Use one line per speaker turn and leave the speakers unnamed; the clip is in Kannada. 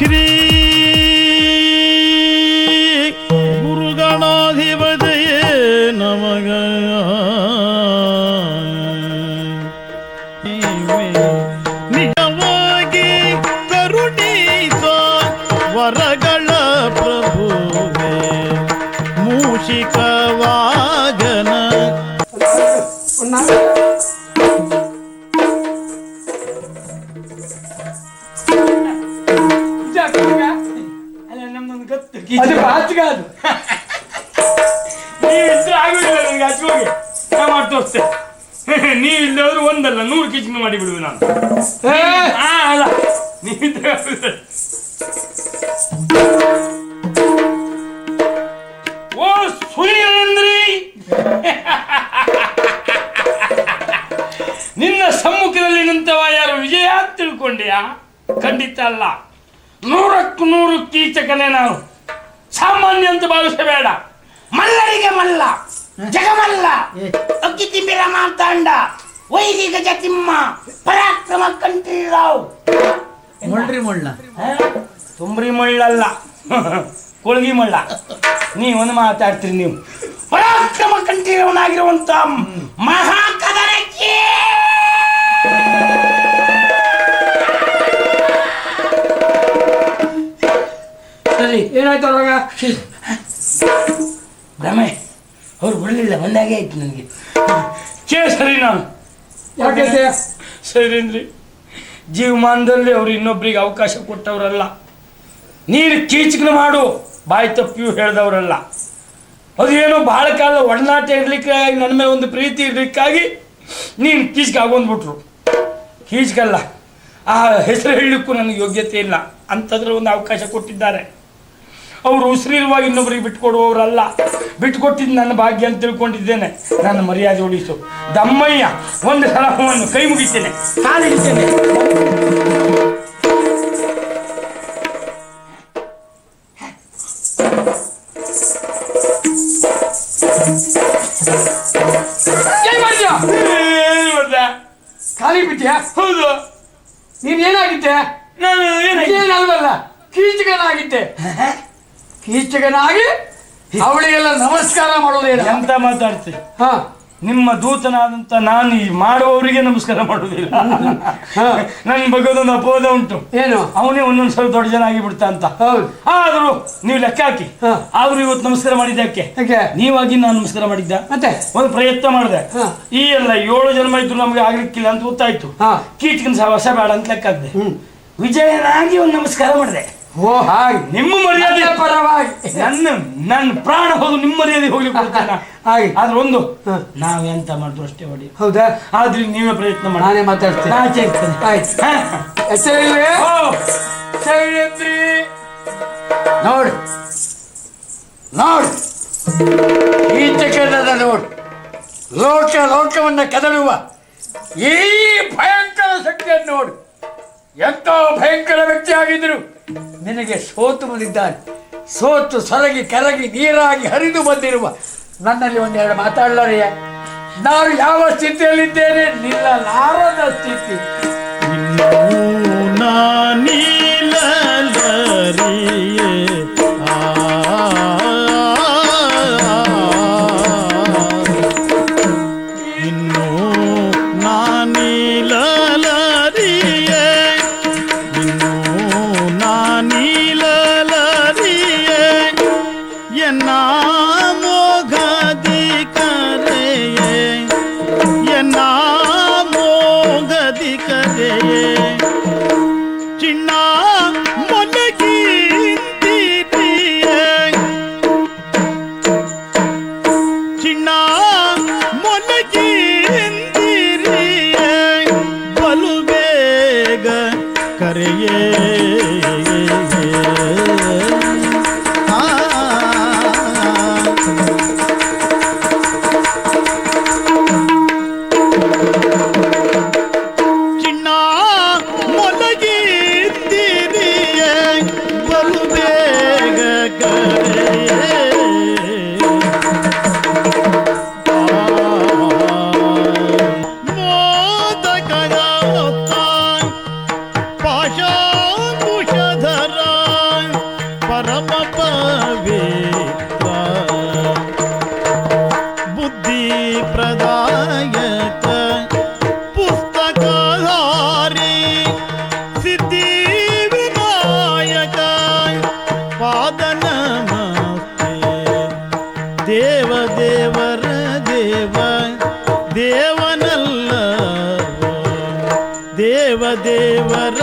ಶ್ರೀ ಗುರುಗಣಾಧಿಪತಯೇ ನಮಗ ನಿಜವಾಗಿ ಕರುಣಿಸ ವರಗಳ ಪ್ರಭುವೇ ಮೂಷಿಕ
ಅದು ನೀ
ನೀವಿದ್ರೆ ಆಗುದಿಲ್ಲ ನನಗೆ ಹಚ್ಚೋಗಿ ನಾ ಮಾಡಿ ತೋರಿಸ್ತೆ ನೀವು ಇಲ್ಲದ್ರು ಒಂದಲ್ಲ ನೂರು ಕಿಚ್ ಮಾಡಿ ಬಿಡುವೆ ನಾನು. ಹಾ ಅಲ್ಲ. ನೀವಿದ್ರೆ. ಓ ಸುನಿಯಂದ್ರಿ ನಿನ್ನ ಸಮ್ಮುಖದಲ್ಲಿ ನಿಂತವ ಯಾರು ವಿಜಯ ತಿಳ್ಕೊಂಡೆಯಾ? ಖಂಡಿತ ಅಲ್ಲ. ನೂರಕ್ಕೂ ನೂರು ಕೀಚಕನೇ ನಾವು. ಸಾಮಾನ್ಯ ಅಂತ ಭಾವಿಸಬೇಡ ಮಲ್ಲರಿಗೆ ಮಲ್ಲ ಜಗಮಲ್ಲ ಅಕ್ಕಿ ತಿಂಬಿರ ಮಾತಾಂಡ ವೈರಿ ಗಜತಿಮ್ಮ ಪರಾಕ್ರಮ ಕಂಠೀರಾವ್.
ಮುಳ್ರಿ ಮುಳ್ಳ.
ತುಂಬ್ರಿ ಮಳ್ಳಲ್ಲ. ಕೊಳಗಿ ಮಳ್ಳ. ನೀವು ಒಂದು ಮಾತಾಡ್ತೀರಿ ನೀವು. ಪರಾಕ್ರಮ ಕಂಠೀರವನಾಗಿರುವಂತ ಮಹಾಕದರಕ್ಕೆ. ಸರಿ
ಏನಾಯ್ತು ಅವಾಗ
ಭ್ರಮೆ ಅವ್ರು ಬಿಡಲಿಲ್ಲ ಬಂದಾಗೆ ಆಯ್ತು ನನಗೆ. ಚೇ ಸರಿ ನಾನು.
ಯಾಕೆ
ಸರಿನ್ರಿ ಜೀವಮಾನದಲ್ಲಿ ಅವ್ರು ಇನ್ನೊಬ್ರಿಗೆ ಅವಕಾಶ ಕೊಟ್ಟವರಲ್ಲ. ನೀನು ಕೀಚಕನ ಮಾಡು. ಬಾಯಿ ತಪ್ಪಿಯೂ ಹೇಳ್ದವರಲ್ಲ. ಅದೇನೋ ಭಾಳ ಕಾಲ ಒಡನಾಟ ಇರ್ಲಿಕ್ಕಾಗಿ ನನ್ನ ಮೇಲೆ ಒಂದು ಪ್ರೀತಿ ಇರ್ಲಿಕ್ಕಾಗಿ ನೀನು ಕೀಚಕ ಆಗೊಂಡ್ಬಿಟ್ರು ಕೀಚಕಲ್ಲ. ಆ ಹೆಸರು ಹೇಳಲಿಕ್ಕೂ ನನಗೆ ಯೋಗ್ಯತೆ ಇಲ್ಲ. ಅಂಥದ್ರ ಒಂದು ಅವಕಾಶ ಕೊಟ್ಟಿದ್ದಾರೆ. ಅವರು ಉಸಿರಿಲ್ವಾಗಿ ಇನ್ನೊಬ್ಬರಿಗೆ ಬಿಟ್ಕೊಡುವವರಲ್ಲ. ಬಿಟ್ಕೊಟ್ಟಿದ್ದು ನನ್ನ ಭಾಗ್ಯ ಅಂತ ತಿಳ್ಕೊಂಡಿದ್ದೇನೆ. ನನ್ನ ಮರ್ಯಾದೆ ಉಳಿಸು. ದಮ್ಮಯ್ಯ ಒಂದು ಸಲಹವನ್ನು ಕೈ ಮುಗಿತೇನೆ. ಕಾಲಿಡ್ತೇನೆ?
ಖಾಲಿ ಬಿಟ್ಟಿಯಾ?
ಹೌದು.
ನೀನ್ ಏನಾಗಿದ್ದೆ?
ನಾನು ಏನಾಗಿ
ಏನಲ್ವಲ್ಲ ಕೀಚಕನಾಗಿದ್ದೆ ಕೀಚಕನಾಗಿ ಅವಳಿಗೆಲ್ಲ ನಮಸ್ಕಾರ ಮಾಡೋದೇನ
ಎಂತ ಮಾತಾಡ್ತಿ?
ಹಾ.
ನಿಮ್ಮ ದೂತನಾದಂತ ನಾನು ಈ ಮಾಡುವವರಿಗೆ ನಮಸ್ಕಾರ ಮಾಡುವುದಿಲ್ಲ. ನನ್ನ ಬಗ್ಗೆ ಒಂದು ಅಪೋದ ಉಂಟು.
ಏನು?
ಅವನೇ ಒಂದೊಂದ್ಸಲ ದೊಡ್ಡ ಜನ ಆಗಿಬಿಡ್ತಾ ಅಂತ.
ಹೌದು.
ಆದ್ರೂ ನೀವು ಲೆಕ್ಕ ಹಾಕಿ. ಆದ್ರೂ ಇವತ್ತು ನಮಸ್ಕಾರ ಮಾಡಿದ್ದಕ್ಕೆ
ಯಾಕೆ?
ನೀವಾಗಿ ನಾನು ನಮಸ್ಕಾರ ಮಾಡಿದ್ದ.
ಮತ್ತೆ?
ಒಂದು ಪ್ರಯತ್ನ ಮಾಡಿದೆ. ಈ ಎಲ್ಲ ಏಳು ಜನ್ಮ ಇದ್ರು ನಮಗೆ ಆಗ್ಲಿಕ್ಕಿಲ್ಲ ಅಂತ ಗೊತ್ತಾಯ್ತು.
ಹಾ.
ಕೀಚಕನ ಸಹವಾಸ ಬೇಡ ಅಂತ ಲೆಕ್ಕ ಹಾಕಿದೆ. ವಿಜಯನಾಗಿ ಒಂದು ನಮಸ್ಕಾರ ಮಾಡಿದೆ.
ಓ ಹಾಗೆ.
ನಿಮ್ಮ ಮರ್ಯಾದೆ.
ಪರವಾಗಿ.
ನನ್ನ ನನ್ನ ಪ್ರಾಣ ಹೋದು ನಿಮ್ಮ ಮರ್ಯಾದೆ ಹೋಗ್ಲಿಕ್ಕೆ ಕೊಡ್ತೇನೆ.
ಹಾಗೆ.
ಆದ್ರೆ ಒಂದು ನಾವು ಎಂತ ಮಾಡಿದ್ರು ಅಷ್ಟೇ ಹೊಡಿ
ಹೌದಾ?
ಆದ್ರೆ ನೀವೇ ಪ್ರಯತ್ನ ಮಾಡಿ.
ನಾನೇ ಮಾತಾಡ್ತೇನೆ.
ಆಚೆ ಇರ್ತೇನೆ.
ಆಯ್ತು. ನೋಡು. ನೋಡು. ಈಚೆಕೆಲ್ಲದ ನೋಡು. ಲೋಕ ಲೋಕವನ್ನು ಕದಡುವ ಈ ಭಯಂಕರ ಶಕ್ತಿಯನ್ನು ನೋಡು. ಎಂಥ ಭಯಂಕರ ವ್ಯಕ್ತಿಯಾಗಿದ್ದರು ನಿನಗೆ ಸೋತು ಬಂದಿದ್ದಾನೆ. ಸೋತು ಸೊರಗಿ ಕರಗಿ ನೀರಾಗಿ ಹರಿದು ಬಂದಿರುವ ನನ್ನಲ್ಲಿ ಒಂದೆರಡು ಮಾತಾಡಲಾರೆಯ? ನಾನು ಯಾವ ಸ್ಥಿತಿಯಲ್ಲಿದ್ದೇನೆ? ನಿಲ್ಲಲಾರದ ಸ್ಥಿತಿ.
சின்னா God. தேவ தேவர தேவா தேவனல்ல தேவ தேவர